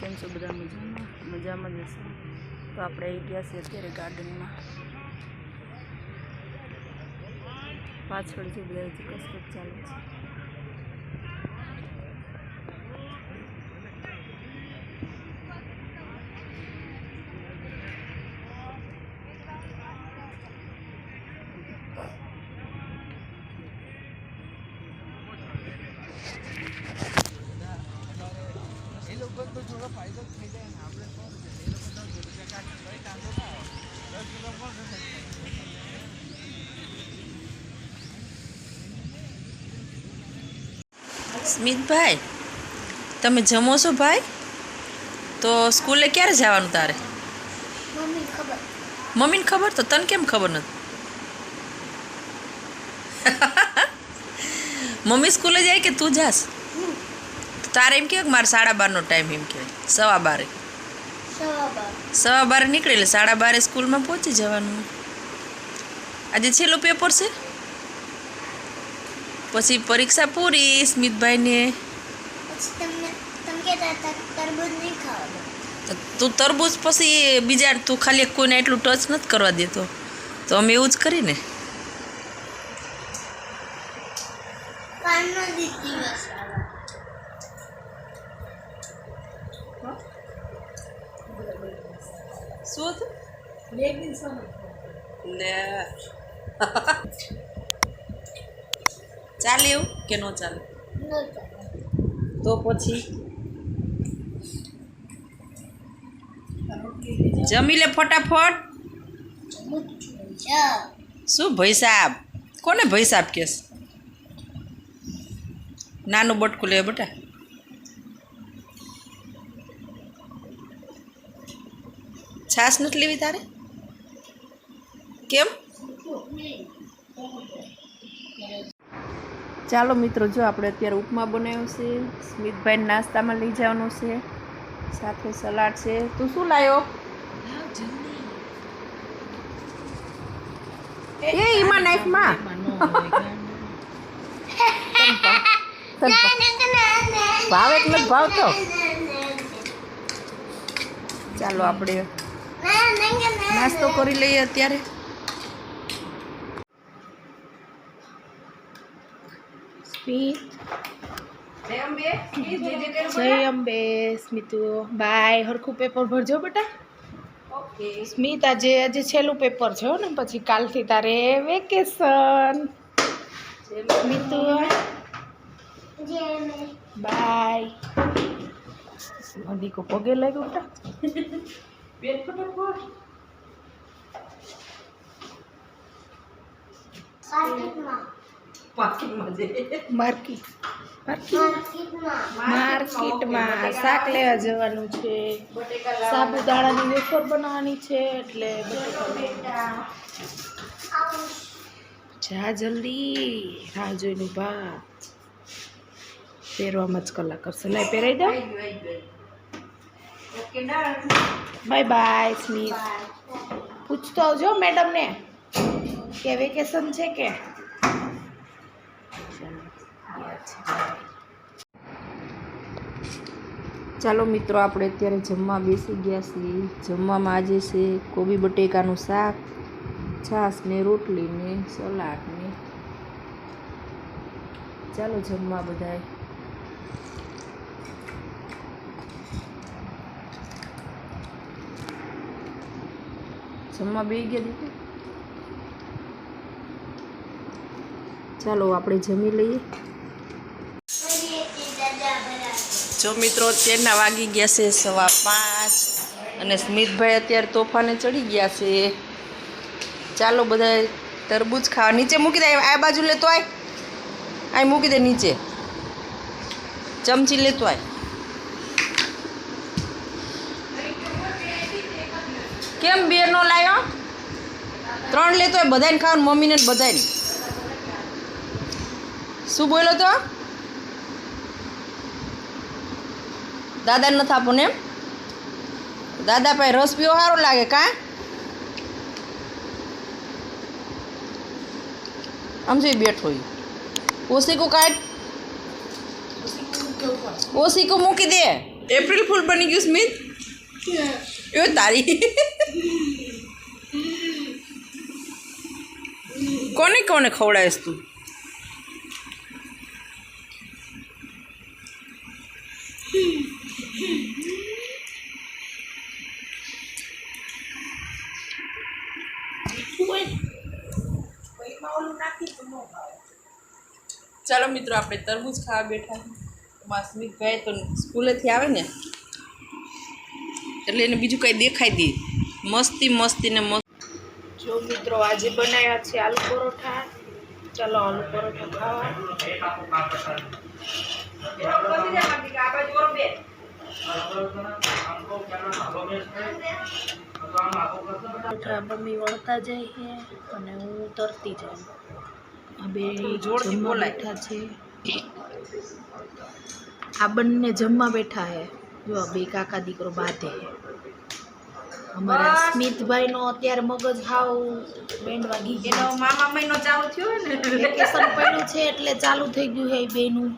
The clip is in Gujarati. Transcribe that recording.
કેમ છો? બધા મજામાં? મજામાં જ હશે? તો આપણે આવી ગયા છીએ અત્યારે ગાર્ડનમાં. પાછળ જે બધા કસરત ચાલે છે. લોકો તો થોડો ફાયદો થઈ જાય ને. આપણે શું છે એ લોકો તો જોડે કાઢી કઈ કાંદો ના આવે દસ કિલો પણ સ્મિતભાઈ તમે જમો છો ભાઈ? તો સ્કૂલે ક્યારે જવાનું તારે? મમ્મીને ખબર. તો તને કેમ ખબર નથી? મમ્મી સ્કૂલે જાય કે તું જાસ તારે એમ કે મારે સાડા બારનો ટાઈમ એમ કહેવાય. સવા બારે. સવા બાર. નીકળે એટલે સાડા બારે સ્કૂલમાં પહોંચી જવાનું. આજે છેલ્લું પેપર છે? પછી પરીક્ષા પૂરી સ્મિતભાઈને. તું તરબૂચ પછી બીજા તું ખાલી કોઈને એટલું ટચ નથી કરવા દેતો. તો અમે એવું જ કરીને કાલનો દી દિવસ શું હતું લે. ચાલે એવું કે ન ચાલે? તો પછી? જમી લે ફટાફટ. શું ભાઈ સાહેબ કોને ભાઈ સાહેબ કેસ? નાનું બટકું લે બેટા. છાશ નથી લેવી તારે? કેમ? ચાલો મિત્રો જો આપણે અત્યારે ઉપમા બનાવ્યો છે સ્મિતભાઈ નાસ્તામાં લઈ જવાનો છે સાથે સલાડ છે. તું શું લાવ્યો? એ ઈમાં નાઈફમાં ભાવ એટલે ભાવ તો ચાલો આપણે નાસ્તો કરી લઈએ અત્યારે. જય અંબે. સ્મિતુ. બાય હરખું પેપર ભરજો બેટા. સ્મિત આજે આજે છેલ્લું પેપર છે હો ને પછી કાલથી તારે વેકેશન સ્મિતુ. બાય. દીકો પગે લાગ્યો બેટા. Market market. માર્કેટમાં. શાક લેવા જવાનું છે. સાબુદાણાની વેફર બનાવવાની છે એટલે જા જલ્દી. રાહ જોઈને ભા પહેરવામાં જ કલાક કરશે લાઈ પહેરાઈ દે. બાય બાય સ્મિત. પૂછતો આવજો મેડમને. કે વેકેશન છે કે? ચાલો મિત્રો, આપણે અત્યારે જમવા બેસી ગયા છીએ. જમવામાં આજે છે કોબી બટેકાનું શાક, છાશ ને રોટલી ને સલાડ ને. ચાલો જમવા બધાય જમવા બે ગયા દીકરી? ચાલો આપણે જમી લઈએ. જો મિત્રો, અત્યારના વાગી ગયા છે સવા પાંચ અને સ્મિતભાઈ અત્યારે તોફાને ચડી ગયા છે. ચાલો બધા તરબૂચ ખાવા. નીચે મૂકી દે, આ બાજુ લેતો આય. આ મૂકી દે નીચે. ચમચી લેતો આય. કેમ બે નો લાવ્યો ત્રણ લેતો હોય બધાને ખાવાનું, મમ્મીને બધાને શું બોલો તો? દાદાને નથી આપો એમ? દાદા પાસે રસ પીવો સારો લાગે કા? આમ જોઈ બેઠો ઓસીકું કાઢ. ઓસીકું મૂકી દે. એપ્રિલ ફૂલ બની ગયું સ્મિત એ તારી. કોને કોને ખવડાવીશ તું? ચાલો મિત્રો, આપણે તરબૂચ ખાવા બેઠા એમાં સ્મિતભાઈ તો સ્કૂલેથી આવે ને, એટલે એને બીજું કંઈ દેખાય દે મસ્તી મસ્તી ને મસ્ત. જો મિત્રો, આજે બનાવ્યા છે આલુ પરોઠા. ચલો આલુ પરોઠા ખાવા. પરોઠા મમ્મી વળતા જાય છે અને હું તરતી જાઉં. આ બે જમવા બેઠા છે. આ બંને જમવા બેઠા હે. જો બે કાકા દીકરો બાંધે અમારા સ્મિતભાઈ નો અત્યારે મગજ હાવ બેન્ડ વાગી ગયો મામા મહિનો ચાલુ થયો ને. વેકેશન પડ્યું છે એટલે ચાલુ થઈ ગયું હે બેનું.